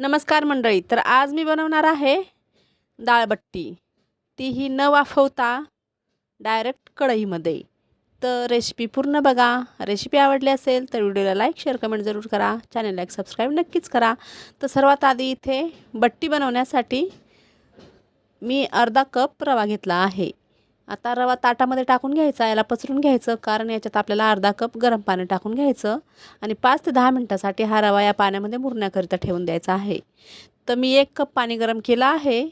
नमस्कार मंडळी तर आज मी बनवणार आहे डाळबट्टी तीही न वाफवता डायरेक्ट कढईमध्ये. तर रेसिपी पूर्ण बघा. रेसिपी आवडली असेल तर व्हिडिओला लाईक शेअर कमेंट जरूर करा. चॅनलला एक सबस्क्राईब नक्कीच करा. तर सर्वात आधी इथे बट्टी बनवण्यासाठी मी अर्धा कप रवा घेतला आहे. आता रवा ताटामध्ये टाकून घ्यायचा याला पसरून घ्यायचं कारण याच्यात आपल्याला अर्धा कप गरम पाणी टाकून घ्यायचं आणि पाच ते दहा मिनटासाठी हा रवा या पाण्यामध्ये मुरण्याकरिता ठेवून द्यायचा आहे. तर मी एक कप पाणी गरम केलं आहे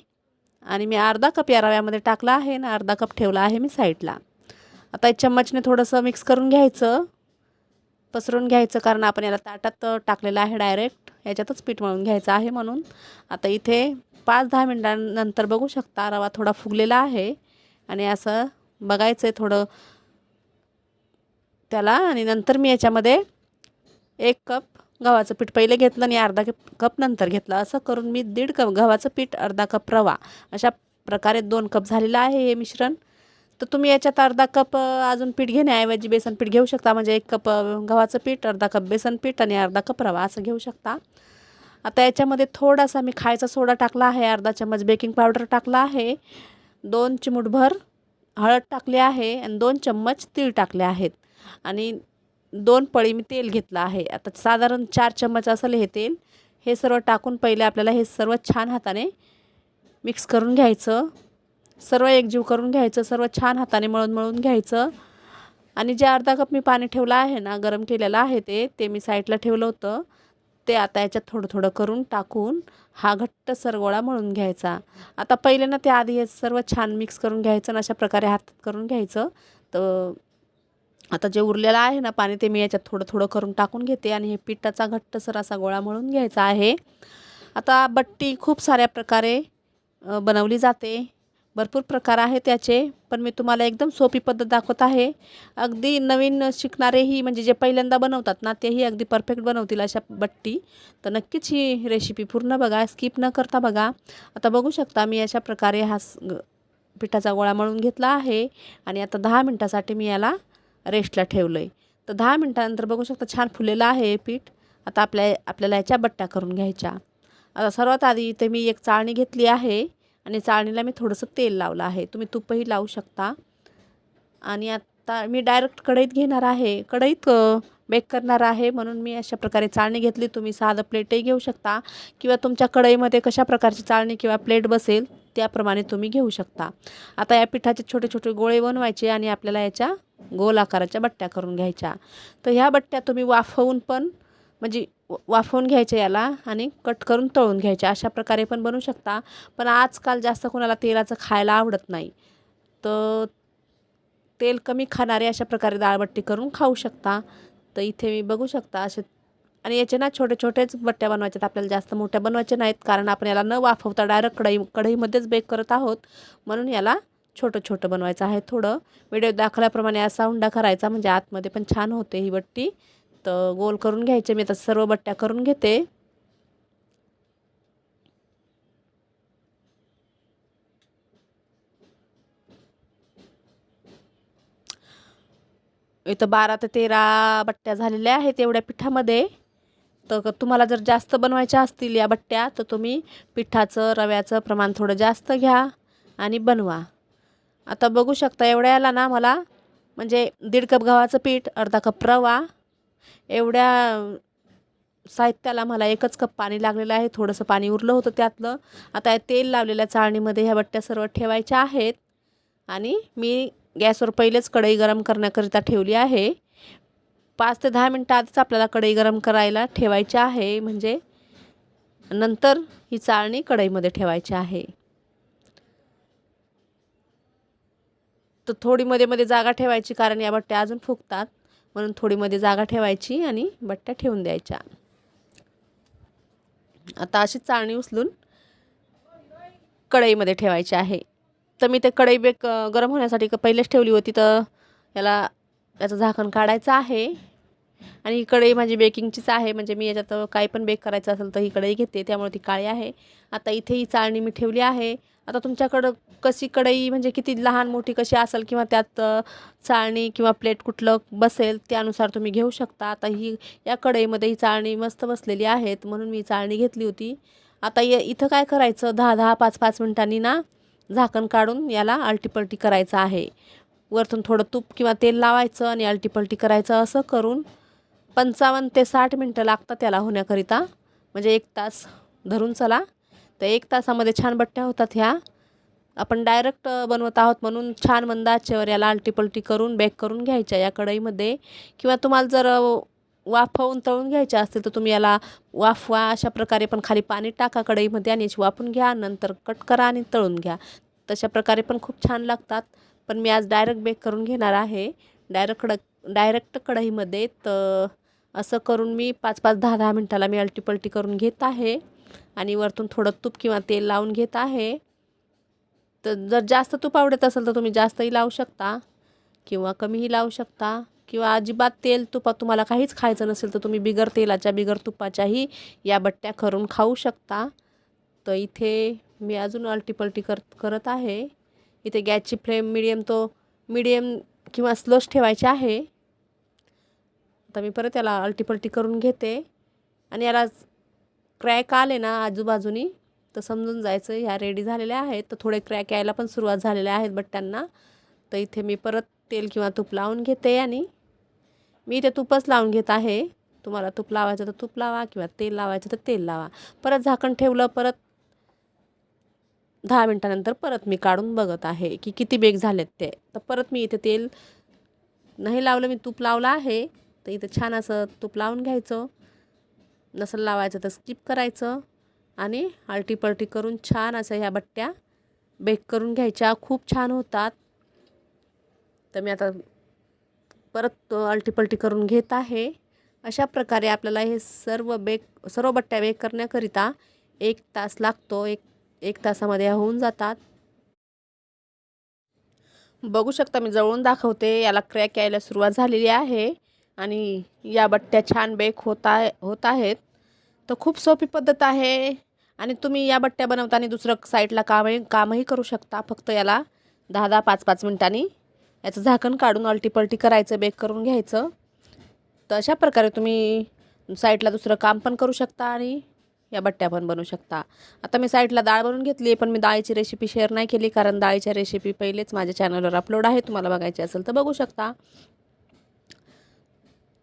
आणि मी अर्धा कप या रव्यामध्ये टाकला आहे आणि अर्धा कप ठेवला आहे मी साईडला. आता चम्मचने थोडंसं मिक्स करून घ्यायचं पसरून घ्यायचं कारण आपण याला ताटात टाकलेलं आहे डायरेक्ट याच्यातच पीठ मळून घ्यायचं आहे म्हणून. आता इथे पाच दहा मिनटांनंतर बघू शकता रवा थोडा फुगलेला आहे. आणि असं बघायचं आहे थोडं. त्याला आणि नंतर मी याच्यामध्ये एक कप गव्हाचं पीठ पहिले घेतलं आणि अर्धा कप नंतर घेतलं. असं करून मी दीड कप गव्हाचं पीठ अर्धा कप रवा अशा प्रकारे दोन कप झालेलं आहे हे मिश्रण. तर तुम्ही याच्यात अर्धा कप अजून पीठ घेण्याऐवजी बेसन पीठ घेऊ शकता. म्हणजे एक कप गव्हाचं पीठ अर्धा कप बेसन पीठ आणि अर्धा कप रवा असं घेऊ शकता. आता याच्यामध्ये थोडासा मी खायचा सोडा टाकला आहे. अर्धा चम्मच बेकिंग पावडर टाकला आहे. दोन चिमूटभर हळद टाकली आहे आणि दोन चम्मच तीळ टाकले आहेत. आणि दोन पळी मी तेल घेतलं आहे. आता साधारण चार चम्मच असेल हे तेल. हे सर्व टाकून पहिले आपल्याला हे सर्व छान हाताने मिक्स करून घ्यायचं. सर्व एकजीव करून घ्यायचं. सर्व छान हाताने मळून मळून घ्यायचं. आणि जे अर्धा कप मी पाणी ठेवलं आहे ना गरम केलेलं आहे ते ते मी साईडला ठेवलं होतं. ते आता याच्यात थोडं थोडं करून टाकून हा घट्ट सरगोळा मळून घ्यायचा. आता पहिले ना ते आधी हे सर्व छान मिक्स करून घ्यायचं आणि अशा प्रकारे हातात करून घ्यायचं. तर आता जे उरलेलं आहे ना पाणी ते मी याच्यात थोडं थोडं करून टाकून घेते आणि हे पिठाचा घट्टसर असा गोळा मळून घ्यायचा आहे. आता बट्टी खूप साऱ्या प्रकारे बनवली जाते. भरपूर प्रकार आहे त्याचे पण मी तुम्हाला एकदम सोपी पद्धत दाखवत आहे. अगदी नवीन शिकणारेही म्हणजे जे पहिल्यांदा बनवतात ना तेही अगदी परफेक्ट बनवतील अशा बट्टी. तर नक्कीच ही रेसिपी पूर्ण बघा स्किप न करता बघा. आता बघू शकता मी अशा प्रकारे हा पिठाचा गोळा मळून घेतला आहे आणि आता दहा मिनटासाठी मी याला रेस्टला ठेवलं आहे तर दहा मिनटानंतर बघू शकता छान फुलेलं आहे पीठ. आता आपल्या आपल्याला याच्या बट्ट्या करून घ्यायच्या. आता सर्वात आधी इथे मी एक चाळणी घेतली आहे. आणि चाळणीला मी थोडंसं तेल लावलं आहे. तुम्ही तुपही लावू शकता. आणि आता मी डायरेक्ट कढईत घेणार आहे. कढईत बेक करणार आहे. म्हणून मी अशा प्रकारे चाळणी घेतली. तुम्ही साधं प्लेटही घेऊ शकता. किंवा तुमच्या कढईमध्ये कशा प्रकारची चाळणी किंवा प्लेट बसेल त्याप्रमाणे तुम्ही घेऊ शकता. आता या पिठाचे छोटे छोटे गोळे बनवायचे आणि आपल्याला याच्या गोल आकाराच्या बट्ट्या करून घ्यायच्या. तर ह्या बट्ट्या तुम्ही वाफवून पण म्हणजे वाफवून घ्यायचे याला आणि कट करून तळून घ्यायचे. अशा प्रकारे पण बनवू शकता. पण आजकाल जास्त कोणाला तेलाचं खायला आवडत नाही. तर तेल कमी खाणारे अशा प्रकारे दाळबट्टी करून खाऊ शकता. तर इथे मी बघू शकता असे आणि याचे ना छोटे छोटेच बट्ट्या बनवायच्यात. आपल्याला जास्त मोठ्या बनवायच्या नाहीत कारण आपण याला न वाफवता डायरेक्ट कढई कढईमध्येच बेक करत आहोत. म्हणून याला छोटं छोटं बनवायचं आहे थोडं. व्हिडिओ दाखवल्याप्रमाणे असा उंडा करायचा. म्हणजे आतमध्ये पण छान होते ही बट्टी. तर गोल करून घ्यायचे. मी आता सर्व बट्ट्या करून घेते. इथं बारा ते तेरा बट्ट्या झालेल्या आहेत एवढ्या पिठामध्ये. तर तुम्हाला जर जास्त बनवायच्या असतील या बट्ट्या तर तुम्ही पिठाचं रव्याचं प्रमाण थोडं जास्त घ्या आणि बनवा. आता बघू शकता एवढ्या याला ना मला म्हणजे दीड कप गव्हाचं पीठ अर्धा कप रवा एवढ्या साहित्याला मला एकच कप पाणी लागलेलं आहे. थोडंसं पाणी उरलं होतं त्यातलं. आता तेल लावलेल्या चाळणीमध्ये ह्या बट्ट्या सर्व ठेवायच्या आहेत. आणि मी गॅसवर पहिलेच कढई गरम करण्याकरिता ठेवली आहे. पाच ते दहा मिनटं आधीच आपल्याला कढई गरम करायला ठेवायची आहे. म्हणजे नंतर ही चाळणी कढईमध्ये ठेवायची आहे. तर थोडी मध्ये मध्ये जागा ठेवायची कारण या बट्ट्या अजून फुगतात. म्हणून थोडी मध्ये जागा ठेवायची आणि बट्ट्या ठेवून द्यायच्या. आता अशी चाळणी उचलून कढईमध्ये ठेवायची आहे. तर मी ते कढई बेक गरम होण्यासाठी पहिलेच ठेवली होती तर याला याचं झाकण काढायचं आहे. आणि ही कढई माझी बेकिंगचीच आहे म्हणजे मी याच्यात काही पण बेक करायचं असेल तर ही कढई घेते त्यामुळे ती काळी आहे. आता इथे ही चाळणी मी ठेवली आहे. आता तुमच्याकडं कशी कढई म्हणजे किती लहान मोठी कशी असेल किंवा त्यात चाळणी किंवा प्लेट कुठलं बसेल त्यानुसार तुम्ही घेऊ शकता. आता ही या कढईमध्ये ही चाळणी मस्त बसलेली आहेत म्हणून मी चाळणी घेतली होती. आता ये इथं काय करायचं? दहा दहा पाच पाच मिनटांनी ना झाकण काढून याला अल्टीपल्टी करायचं आहे. वरतून थोडं तूप किंवा तेल लावायचं आणि अल्टीपल्टी करायचं असं करून पंचावन्न ते साठ मिनटं लागतात त्याला होण्याकरिता. म्हणजे एक तास धरून चला. तर एक तासामध्ये छान बट्ट्या होतात ह्या. आपण डायरेक्ट बनवत आहोत म्हणून छान मंद आचेवर याला आलटीपलटी करून बेक करून घ्यायच्या या कढईमध्ये. किंवा तुम्हाला जर वाफवून तळून घ्यायच्या असतील तर तुम्ही याला वाफवा अशा प्रकारे पण खाली पाणी टाका कढईमध्ये आणि याची वाफून घ्या. नंतर कट करा आणि तळून घ्या. तशा प्रकारे पण खूप छान लागतात. पण मी आज डायरेक्ट बेक करून घेणार आहे. डायरेक्ट कड डायरेक्ट कढईमध्ये तर असं करून मी पाच पाच दहा दहा मिनटाला मी अल्टीपल्टी करून घेत आहे. आणि वरतून थोडं तूप किंवा तेल लावून घेत आहे. तर जर जास्त तूप आवडत असेल तर तुम्ही जास्तही लावू शकता किंवा कमीही लावू शकता किंवा अजिबात तेल तुपात तुम्हाला काहीच खायचं नसेल तर तुम्ही बिगर तेलाच्या बिगर तुपाच्याही या बट्ट्या करून खाऊ शकता. तर इथे मी अजून अल्टीपल्टी कर करत आहे. इथे गॅसची फ्लेम मिडियम तो मिडियम किंवा स्लोच ठेवायची आहे. आता मी परत याला अल्टीपल्टी करून घेते. आणि याला क्रॅक आले ना आजूबाजूनी तर समजून जायचं ह्या रेडी झालेल्या आहेत. तर थोडे क्रॅक यायला पण सुरुवात झालेल्या आहेत बट्ट्यांना. तर इथे मी परत तेल किंवा तूप लावून घेते आणि मी इथे तूपच लावून घेत आहे. तुम्हाला तूप लावायचं तर तूप लावा किंवा तेल लावायचं तर तेल लावा. परत झाकण ठेवलं परत दहा मिनटानंतर परत मी काढून बघत आहे की किती बेग झालेत ते. तर परत मी इथे तेल नाही लावलं मी तूप लावलं आहे. तर इथं छान असं तूप लावून घ्यायचं. नसेल लावायचं तर स्किप करायचं आणि आलटीपलटी करून छान असं ह्या बट्ट्या बेक करून घ्यायच्या. खूप छान होतात. तर मी आता परत आलटीपलटी करून घेत आहे. अशा प्रकारे आपल्याला हे सर्व बेक सर्व बट्ट्या बेक करण्याकरिता एक तास लागतो. एक एक तासामध्ये होऊन जातात. बघू शकता मी जवळून दाखवते. याला क्रॅक यायला सुरुवात झालेली आहे आणि या बट्ट्या छान बेक होत आहे होत आहेत. तर खूप सोपी पद्धत आहे. आणि तुम्ही या बट्ट्या बनवताना दुसरं साईडला कामही कामही करू शकता. फक्त याला दहा दहा पाच पाच मिनटांनी याचं झाकण काढून अल्टीपल्टी करायचं बेक करून घ्यायचं. तर अशा प्रकारे तुम्ही साईडला दुसरं काम पण करू शकता आणि या बट्ट्या पण बनवू शकता. आता मी साईडला डाळ बनवून घेतली आहे पण मी डाळीची रेसिपी शेअर नाही केली कारण डाळीच्या रेसिपी पहिलेच माझ्या चॅनलवर अपलोड आहे. तुम्हाला बघायची असेल तर बघू शकता.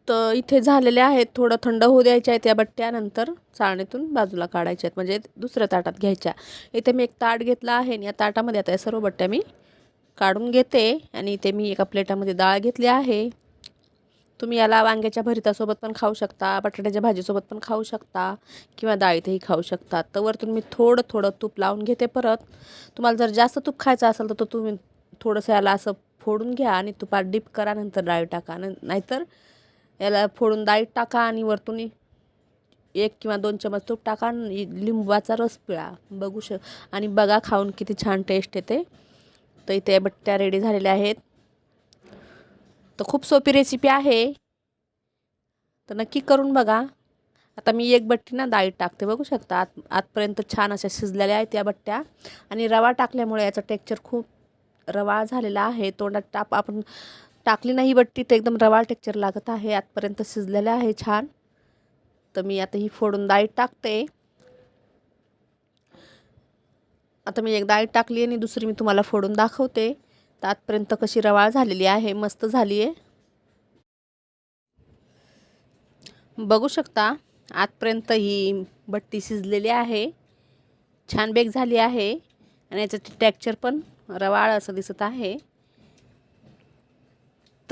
तर इथे झालेले आहेत. थोडं थंड होऊ द्यायच्या आहेत या बट्ट्यानंतर चाळणीतून बाजूला काढायच्या आहेत. म्हणजे दुसऱ्या ताटात घ्यायच्या. इथे मी एक ताट घेतला आहे आणि या ताटामध्ये आता या सर्व बट्ट्या मी काढून घेते. आणि इथे मी एका प्लेटामध्ये डाळ घेतली आहे. तुम्ही याला वांग्याच्या भरितासोबत पण खाऊ शकता बटाट्याच्या भाजीसोबत पण खाऊ शकता किंवा डाळीतही खाऊ शकता. तर वरतून मी थोडं थोडं तूप लावून घेते परत. तुम्हाला जर जास्त तूप खायचं असेल तर तो तुम्ही थोडंसं याला असं फोडून घ्या आणि तुपात डिप करा नंतर डाळी टाका. न नाहीतर याला फोडून डाळीत टाका आणि वरतून एक किंवा दोन चमच तूप टाका आणि लिंबाचा रस पिळा. बघू श आणि बघा खाऊन किती छान टेस्ट येते. तर इथे बट्ट्या रेडी झालेल्या आहेत. तर खूप सोपी रेसिपी आहे. तर नक्की करून बघा. आता मी एक बट्टी ना डाळीत टाकते. बघू शकता आत आतपर्यंत छान अशा शिजलेल्या आहेत या बट्ट्या. आणि रवा टाकल्यामुळे याचं टेक्चर खूप रवाळ झालेला आहे. तोंडात टाप आपण टाकली नाही बट तर एकदम रवाळ टेक्चर लागत आहे. आतपर्यंत शिजलेलं आहे छान. तर मी आता ही फोडून डाळीत टाकते. आता मी एक दाळी टाकली आणि दुसरी मी तुम्हाला फोडून दाखवते. तर आतपर्यंत कशी रवाळ झालेली आहे मस्त झाली आहे बघू शकता आतपर्यंत ही बट्टी शिजलेली आहे. छान बेक झाली आहे. आणि याचं टेक्चर पण रवाळ असं दिसत आहे.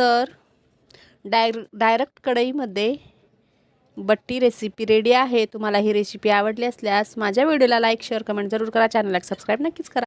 तर डायर डायरेक्ट कढईमध्ये बट्टी रेसिपी रेडी आहे. तुम्हाला ही रेसिपी आवडली असल्यास माझ्या व्हिडिओला लाईक शेअर कमेंट जरूर करा. चॅनलला सबस्क्राईब नक्कीच करा.